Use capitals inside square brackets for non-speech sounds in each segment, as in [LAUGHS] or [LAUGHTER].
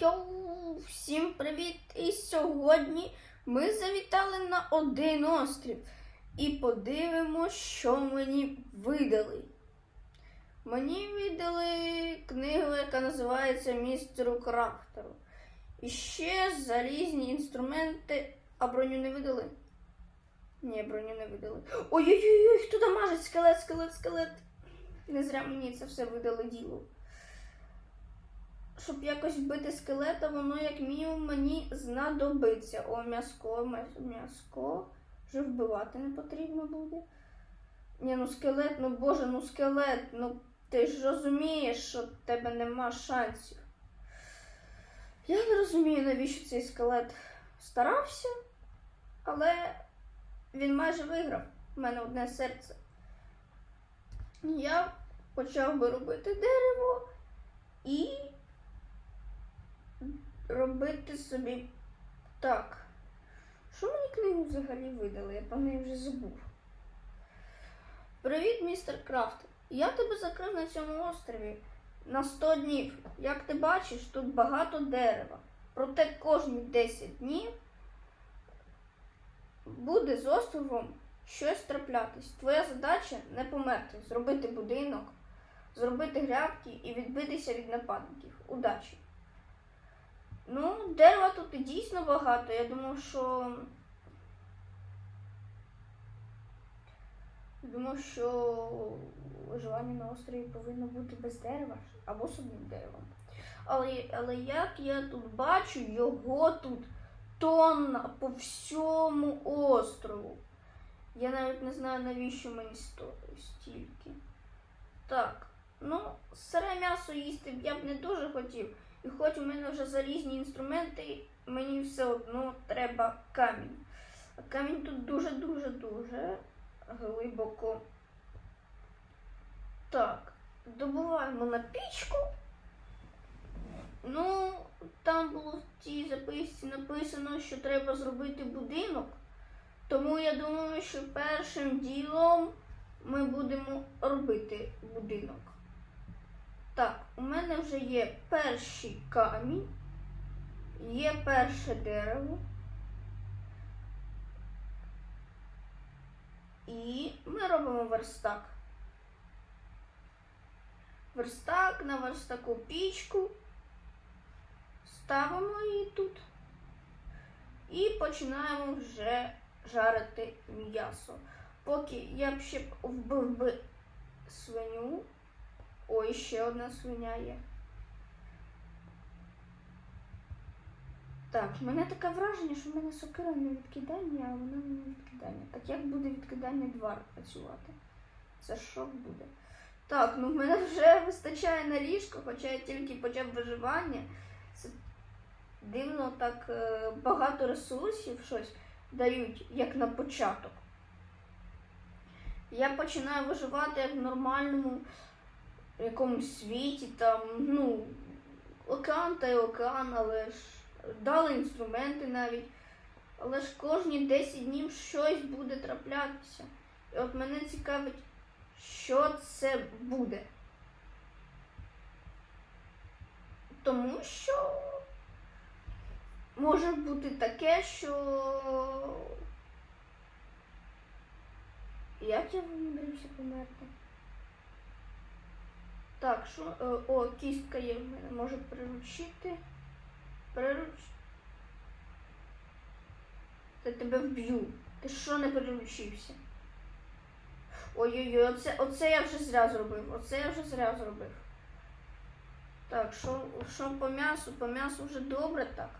Йоу, всім привіт! І сьогодні ми завітали на один острів і подивимось, що мені видали. Мені видали книгу, яка називається Містеру Крафтеру. І ще залізні інструменти, а броню не видали. Ні, броню не видали. Ой-ой-ой, хто мажить скелет, скелет, скелет. Не зря мені це все видали діло щоб якось вбити скелета, воно як мінімум мені знадобиться. О, м'яско, м'яско. Вже вбивати не потрібно буде. Ні, ну скелет, ну боже, ну скелет, ну ти ж розумієш, що в тебе нема шансів. Я не розумію, навіщо цей скелет старався, але він майже виграв. У мене одне серце. Я почав би робити дерево і робити собі так. Що мені книгу взагалі видали? Я про неї вже забув. Привіт, містер Крафт. Я тебе закрив на цьому острові на 100 днів. Як ти бачиш, тут багато дерева. Проте кожні 10 днів буде з островом щось траплятись. Твоя задача не померти, зробити будинок, зробити грядки і відбитися від нападників. Удачі! Ну, дерева тут і дійсно багато. Я думав, що. Думав, що виживання на острові повинно бути без дерева або з одним деревом. Але, але як я тут бачу, його тут тонна по всьому острову. Я навіть не знаю, навіщо мені стільки. Так, ну, сире м'ясо їсти я б не дуже хотів. І хоч у мене вже залізні інструменти, мені все одно треба камінь. А камінь тут дуже-дуже-дуже глибоко. Так, добуваємо на пічку. Ну, там було в цій записці написано, що треба зробити будинок. Тому я думаю, що першим ділом ми будемо робити будинок. Так, у мене вже є перший камінь, є перше дерево. І ми робимо верстак. Верстак на верстаку пічку. Ставимо її тут. І починаємо вже жарити м'ясо. Поки я б ще вбив би свиню. Ой, ще одна свиня є. Так, в мене таке враження, що в мене сокира не відкидання, а вона не відкидання. Так як буде відкидання 2 працювати? Це шок буде. Так, ну в мене вже вистачає на ліжко, хоча я тільки почав виживання. Це дивно так е, багато ресурсів щось дають, як на початок. Я починаю виживати як в нормальному якомусь світі, там, ну, океан та й океан, але ж дали інструменти навіть. Але ж кожні 10 днів щось буде траплятися. І от мене цікавить, що це буде. Тому що може бути таке, що. Як я вимудрився померти? Так, що. е, О, кістка є в мене. Може приручити. Прируч. Та тебе вб'ю. Ти що не приручився? Ой-ой-ой, оце, оце я вже зря зробив. Оце я вже зря зробив. Так, що, що по м'ясу? По м'ясу вже добре так.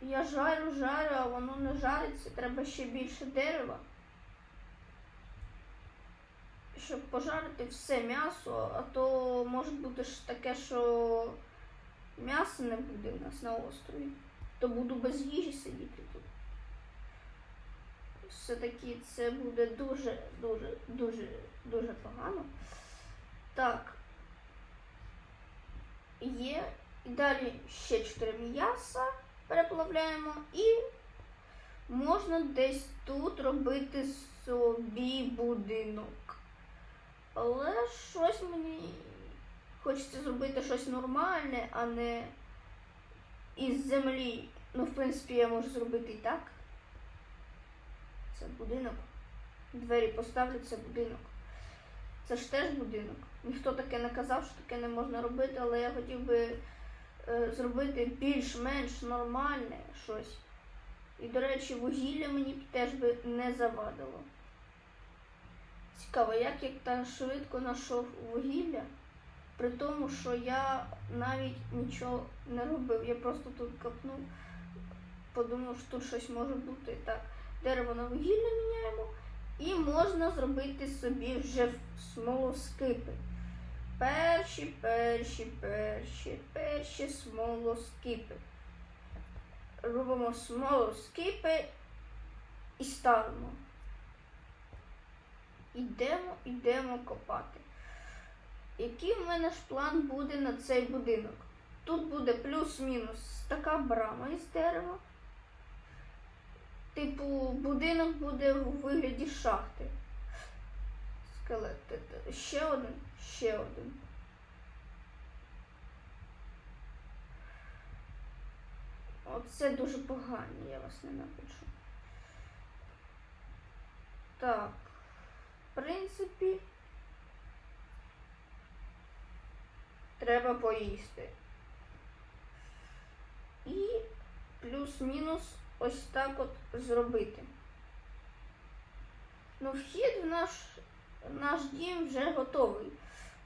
Я жарю, жарю, а воно не жариться. Треба ще більше дерева. Щоб пожарити все м'ясо, а то може бути ж таке, що м'яса не буде в нас на острові, то буду без їжі сидіти тут. Все-таки це буде дуже, дуже, дуже, дуже погано. Так. Є. І далі ще 4 м'яса переплавляємо і можна десь тут робити собі будинок. Але щось мені хочеться зробити щось нормальне, а не із землі. Ну, в принципі, я можу зробити і так. Це будинок. Двері поставлю, це будинок. Це ж теж будинок. Ніхто таке не казав, що таке не можна робити, але я хотів би е, зробити більш-менш нормальне щось. І, до речі, вугілля мені б теж би не завадило. Цікаво, як я так швидко знайшов вугілля, при тому, що я навіть нічого не робив. Я просто тут копнув, подумав, що тут щось може бути. Так, дерево на вугілля міняємо. І можна зробити собі вже смолоскипи. Перші, перші, перші, перші смолоскипи. Робимо смолоскипи і ставимо. Ідемо, ідемо копати. Який в мене ж план буде на цей будинок? Тут буде плюс-мінус така брама із дерева. Типу, будинок буде у вигляді шахти. Скелет. Ще один, ще один. Оце дуже погано, я вас не напишу. Так. Принципі, треба поїсти. І плюс-мінус ось так от зробити. Ну, вхід в наш, наш дім вже готовий.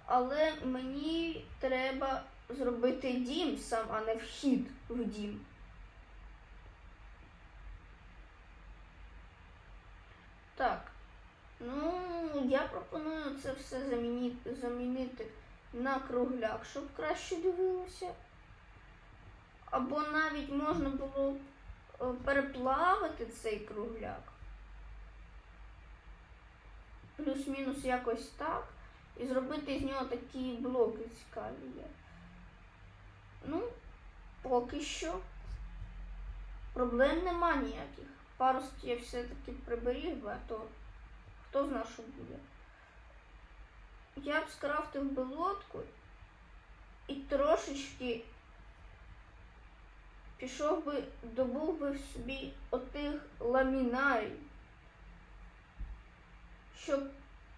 Але мені треба зробити дім сам, а не вхід в дім. Так. Ну, я пропоную це все замінити, замінити на кругляк, щоб краще дивилося. Або навіть можна було е, переплавити цей кругляк. Плюс-мінус якось так. І зробити з нього такі блоки цікаві є. Ну, поки що проблем нема ніяких. Паростки я все-таки приберіг а то хто знає, що буде. Я б скрафтив би лодку і трошечки пішов би, добув би в собі отих ламінарій, щоб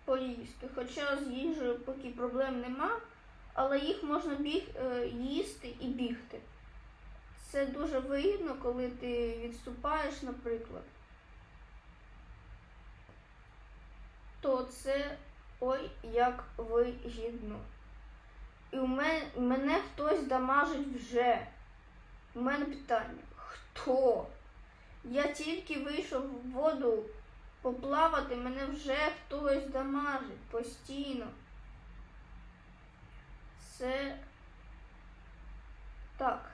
поїсти. Хоча з їжею поки проблем нема, але їх можна біг, е, їсти і бігти. Це дуже вигідно, коли ти відступаєш, наприклад. То це ой як вигідно. І у мене, мене хтось дамажить вже. У мене питання. Хто? Я тільки вийшов в воду поплавати, мене вже хтось дамажить постійно. Це так.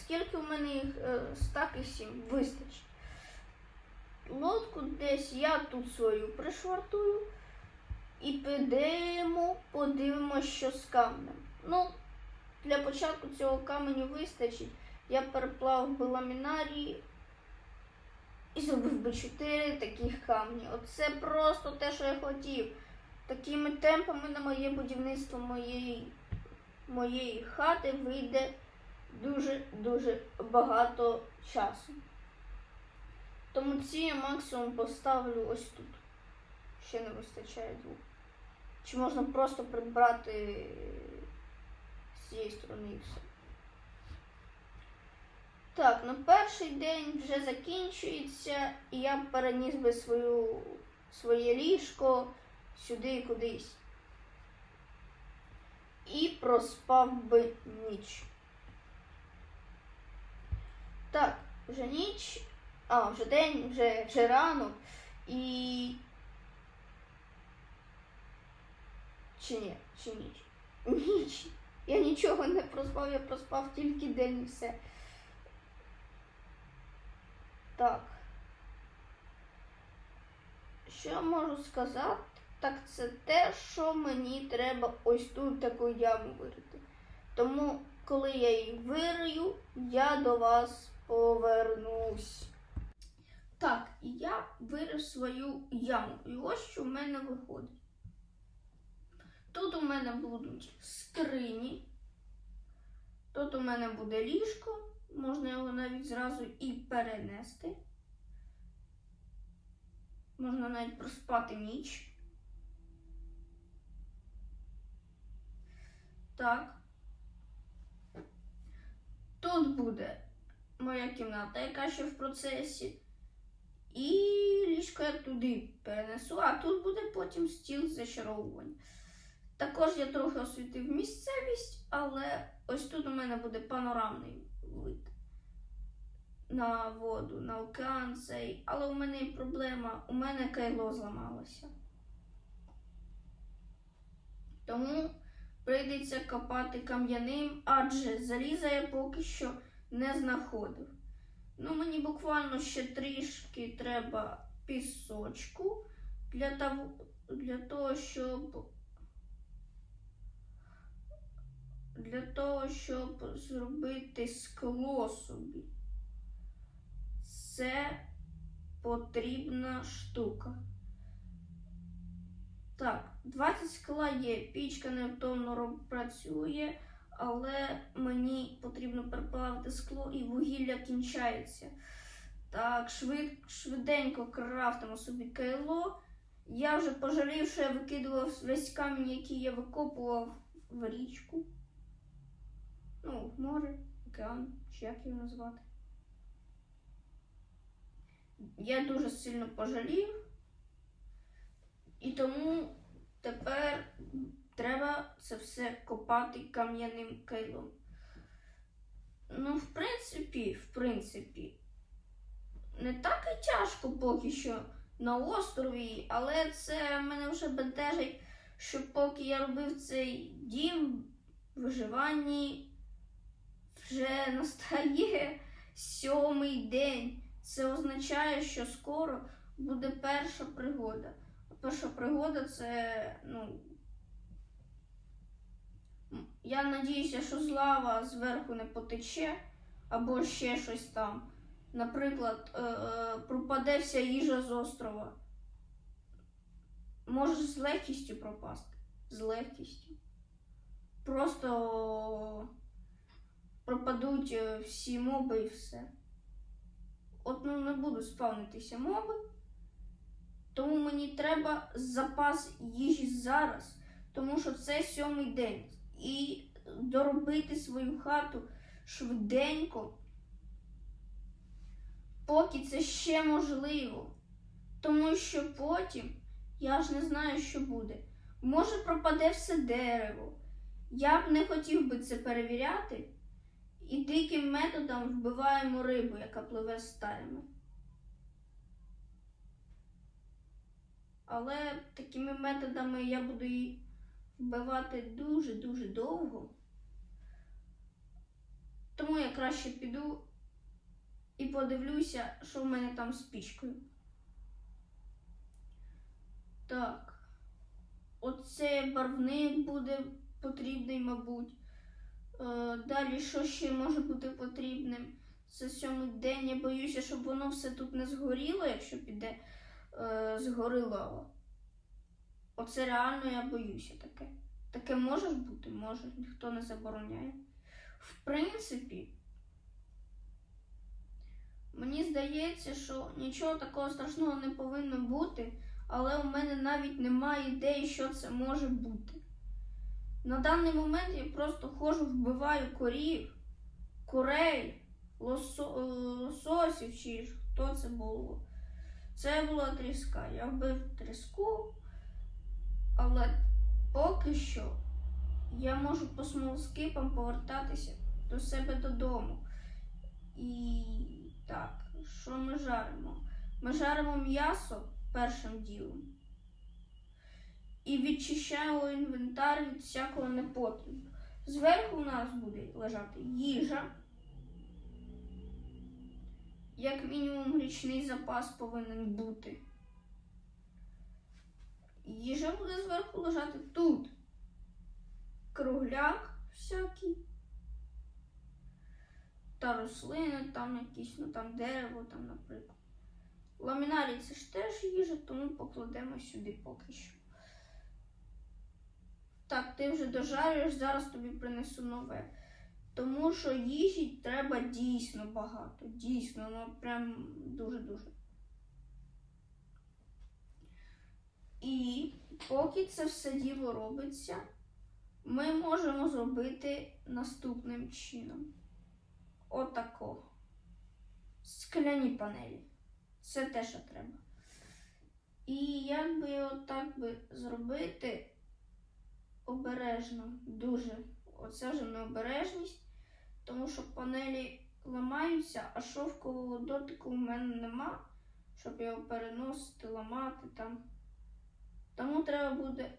Скільки у мене їх е, стак і сім вистачить. Лодку десь я тут свою пришвартую і підемо, подивимося, що з камнем. Ну, для початку цього каменю вистачить. Я переплав би ламінарії і зробив би чотири таких камні. Оце просто те, що я хотів. Такими темпами на моє будівництво моєї, моєї хати вийде дуже-дуже багато часу. Тому ці я максимум поставлю ось тут. Ще не вистачає двох. Чи можна просто прибрати з цієї сторони і все. Так, ну перший день вже закінчується, і я переніс би свою, своє ліжко сюди і кудись. І проспав би ніч. Так, вже ніч, а, вже день, вже, вже ранок. І. Чи ні, чи ніч? Ніч. Я нічого не проспав, я проспав тільки день і все. Так. Що я можу сказати? Так це те, що мені треба ось тут таку яму вирити. Тому, коли я її вирию, я до вас повернусь. Так, і я вирив свою яму. І ось що в мене виходить. Тут у мене будуть скрині. Тут у мене буде ліжко. Можна його навіть зразу і перенести. Можна навіть проспати ніч. Так. Тут буде моя кімната, яка ще в процесі. І ліжко я туди перенесу, а тут буде потім стіл зачаровувань. Також я трохи освітив місцевість, але ось тут у мене буде панорамний вид на воду, на океан цей. Але у мене є проблема, у мене кайло зламалося. Тому прийдеться копати кам'яним, адже заліза я поки що не знаходив. Ну, мені буквально ще трішки треба пісочку для того, для того, щоб для того, щоб зробити скло собі. Це потрібна штука. Так, 20 скла є, пічка невтомно працює, але мені потрібно переплавити скло і вугілля кінчається. Так, швид, швиденько крафтимо собі кайло. Я вже пожалів, що я викидував весь камінь, який я викопував в річку. Ну, в море, океан, чи як його назвати. Я дуже сильно пожалів. І тому тепер треба це все копати кам'яним кайлом. Ну, в принципі, в принципі, не так і тяжко поки що на острові, але це мене вже бентежить, що поки я робив цей дім в виживанні, вже [LAUGHS] настає сьомий день. Це означає, що скоро буде перша пригода. Перша пригода це, ну. Я надіюся, що з лава зверху не потече, або ще щось там. Наприклад, е, е, пропаде вся їжа з острова. Може з легкістю пропасти. З легкістю. Просто пропадуть е, всі моби і все. От ну не будуть спавнитися моби. Тому мені треба запас їжі зараз, тому що це сьомий день. І доробити свою хату швиденько, поки це ще можливо. Тому що потім я ж не знаю, що буде. Може, пропаде все дерево. Я б не хотів би це перевіряти. І диким методом вбиваємо рибу, яка пливе стаями. Але такими методами я буду її вбивати дуже-дуже довго. Тому я краще піду і подивлюся, що в мене там з пічкою. Так. Оце барвник буде потрібний, мабуть. Е, Далі, що ще може бути потрібним? Це сьомий день. Я боюся, щоб воно все тут не згоріло, якщо піде е, згори лава. Оце реально я боюся таке. Таке може бути, може, ніхто не забороняє. В принципі, мені здається, що нічого такого страшного не повинно бути, але у мене навіть немає ідеї, що це може бути. На даний момент я просто ходжу, вбиваю корів, курей, лосо, е, лососів чи хто це було. Це була тріска. Я вбив тріску, але поки що я можу по смолскипам повертатися до себе додому. І так, що ми жаримо? Ми жаримо м'ясо першим ділом і відчищаємо інвентар від всякого непотрібу. Зверху у нас буде лежати їжа. Як мінімум річний запас повинен бути. Їжа буде зверху лежати тут. Кругляк всякий. Та рослини, там якісь, ну там дерево, там, наприклад. Ламінарій це ж теж їжа, тому покладемо сюди поки що. Так, ти вже дожарюєш, зараз тобі принесу нове. Тому що їжі треба дійсно багато. Дійсно, ну прям дуже-дуже. І поки це все діло робиться, ми можемо зробити наступним чином. Отако. Скляні панелі. Це те, що треба. І як би його так би зробити обережно, дуже. Оце вже необережність, тому що панелі ламаються, а шовкового дотику в мене нема, щоб його переносити, ламати там. Тому треба буде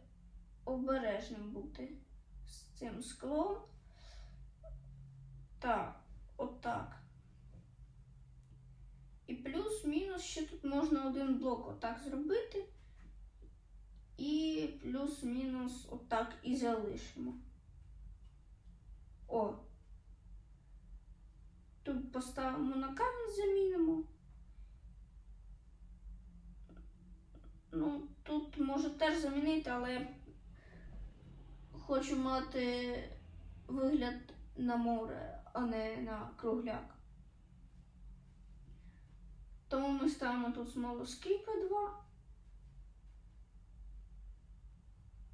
обережним бути з цим склом. Так, отак. І плюс-мінус ще тут можна один блок отак зробити. І плюс-мінус отак і залишимо. О. Тут поставимо на камінь, замінимо. Ну, може теж замінити, але хочу мати вигляд на море, а не на кругляк. Тому ми ставимо тут смолоскипи 2.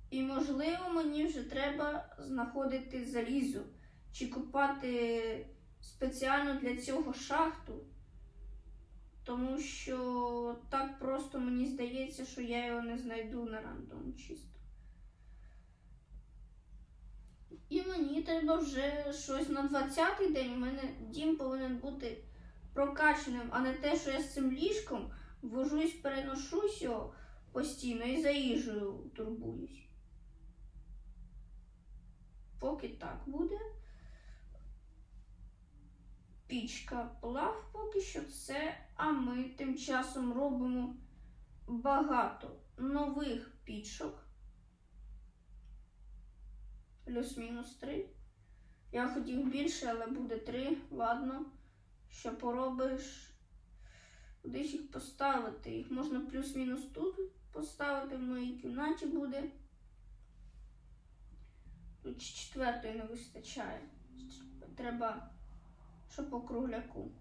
І, можливо, мені вже треба знаходити залізо чи купати спеціально для цього шахту. Тому що так просто мені здається, що я його не знайду на рандом чисто. І мені треба вже щось на 20-й день. У мене дім повинен бути прокачаним, а не те, що я з цим ліжком вожусь, переношусь його постійно і за їжею турбуюсь. Поки так буде. Пічка плав поки що це, а ми тим часом робимо багато нових пічок. Плюс-мінус три. Я хотів більше, але буде три. Ладно. Що поробиш? Кудись їх поставити. Їх можна плюс-мінус тут поставити, в моїй кімнаті буде. Тут четвертої не вистачає. Треба, щоб по кругляку.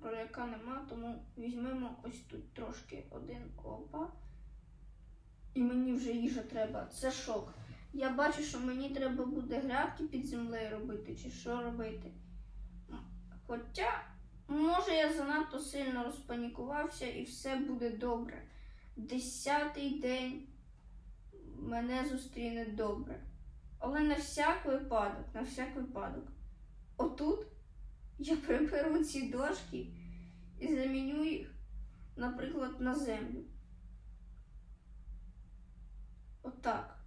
Кругляка нема, тому візьмемо ось тут трошки один опа. І мені вже їжа треба. Це шок. Я бачу, що мені треба буде грядки під землею робити, чи що робити. Хоча, може, я занадто сильно розпанікувався і все буде добре. Десятий день мене зустріне добре. Але на всяк випадок, на всяк випадок. Отут я приберу ці дошки і заміню їх, наприклад, на землю. Отак.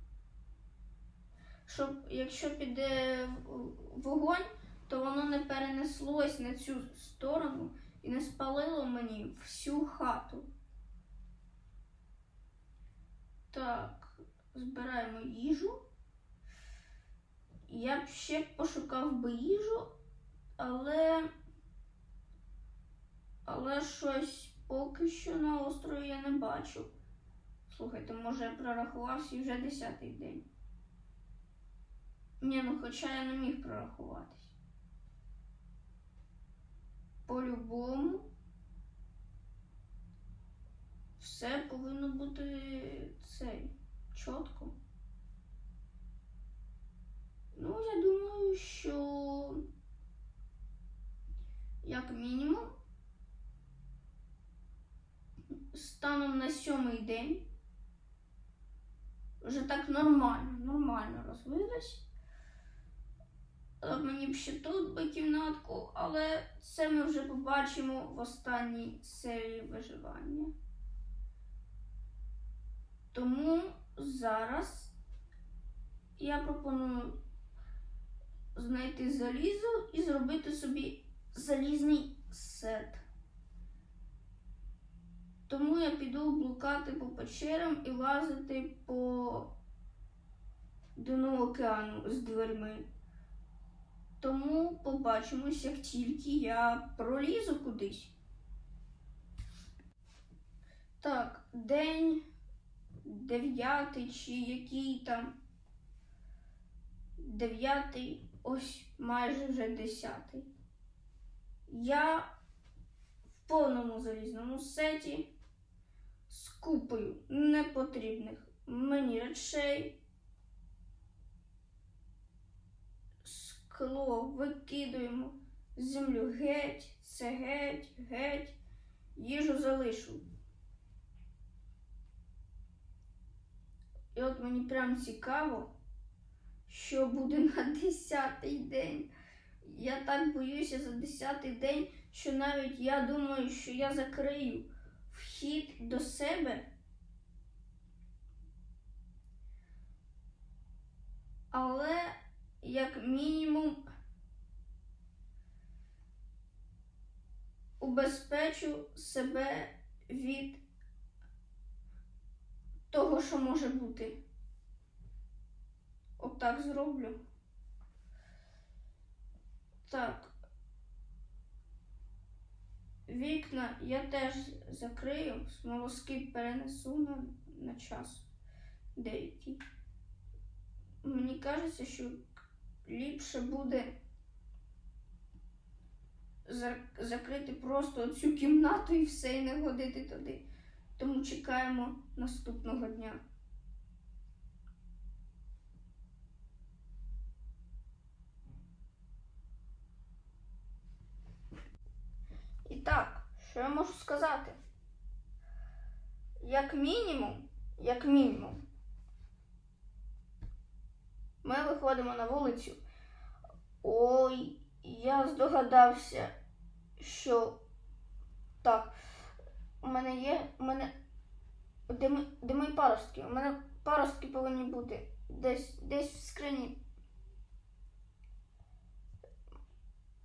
Щоб якщо піде вогонь, то воно не перенеслось на цю сторону і не спалило мені всю хату. Так, збираємо їжу. Я б ще пошукав би їжу, але. Але щось поки що на острові я не бачу. Слухайте, може я прорахувався і вже десятий день. Ні, ну хоча я не міг прорахуватись. По-любому. Все повинно бути цей чітко. Ну, я думаю, що як мінімум станом на сьомий день вже так нормально, нормально розвилась. Е, Мені б ще тут би кімнатку, але це ми вже побачимо в останній серії виживання. Тому зараз я пропоную знайти залізо і зробити собі залізний сет. Тому я піду блукати по печерам і лазити по дну океану з дверми. Тому побачимось, як тільки я пролізу кудись. Так, день дев'ятий чи який там. Дев'ятий, ось майже вже десятий. Я в повному залізному сеті з купою непотрібних мені речей. Скло викидуємо, землю геть, це геть, геть, їжу залишу. І от мені прям цікаво, що буде [LAUGHS] на десятий день. Я так боюся за десятий день, що навіть я думаю, що я закрию вхід до себе. Але як мінімум убезпечу себе від того, що може бути. Отак зроблю. Так. Вікна я теж закрию, смолоскип перенесу на, на час деякий. Мені кажеться, що ліпше буде закрити просто цю кімнату і все, і не ходити туди. Тому чекаємо наступного дня. І так, що я можу сказати? Як мінімум, як мінімум, ми виходимо на вулицю. Ой, я здогадався, що так, у мене є, у мене де, ми- де мої паростки? У мене паростки повинні бути десь, десь в скрині.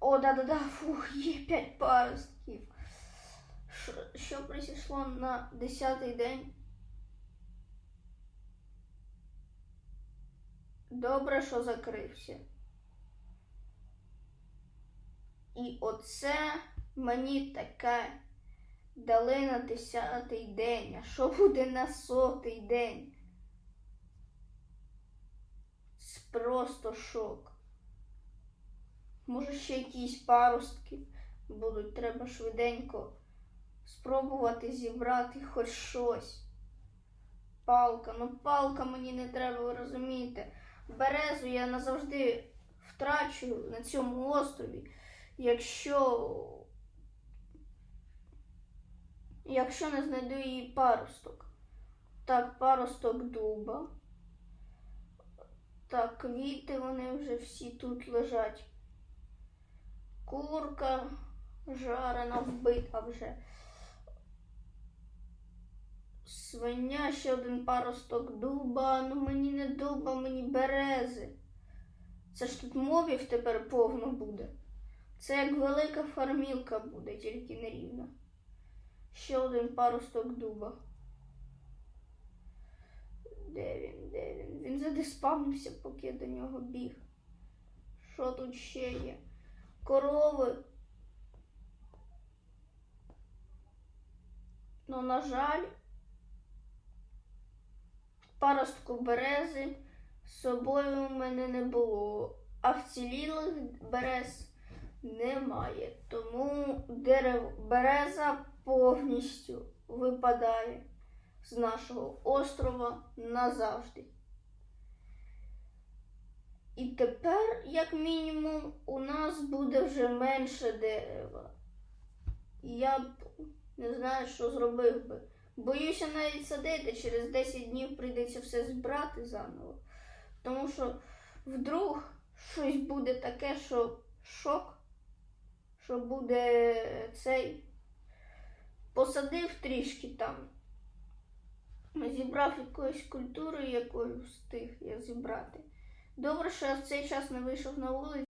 О, да-да-да, фух, є п'ять паростків. Що, що прийшло на десятий день? Добре, що закрився. І оце мені таке дали на десятий день. А що буде на сотий день? Просто шок. Може, ще якісь паростки будуть. Треба швиденько спробувати зібрати хоч щось. Палка, ну палка мені не треба, ви розумієте. Березу я назавжди втрачу на цьому острові, якщо, якщо не знайду її паросток. Так, паросток дуба. Так, квіти вони вже всі тут лежать. Курка жарена, вбита вже. Свиня, ще один паросток дуба, ну мені не дуба, мені берези. Це ж тут мовів тепер повно буде. Це як велика фармілка буде, тільки нерівна. Ще один паросток дуба. Де він? Де він? Він задиспавнився, поки я до нього біг. Що тут ще є? Корови. Ну, на жаль, паростку берези з собою у мене не було, а вцілілих берез немає. Тому дерево береза повністю випадає з нашого острова назавжди. І тепер, як мінімум, у нас буде вже менше дерева. Я б не знаю, що зробив би. Боюся навіть садити, через 10 днів прийдеться все збирати заново. Тому що вдруг щось буде таке, що шок, що буде цей. Посадив трішки там. Зібрав якоюсь культурою, якою встиг я зібрати. Добре, що я в цей час не вийшов на вулицю.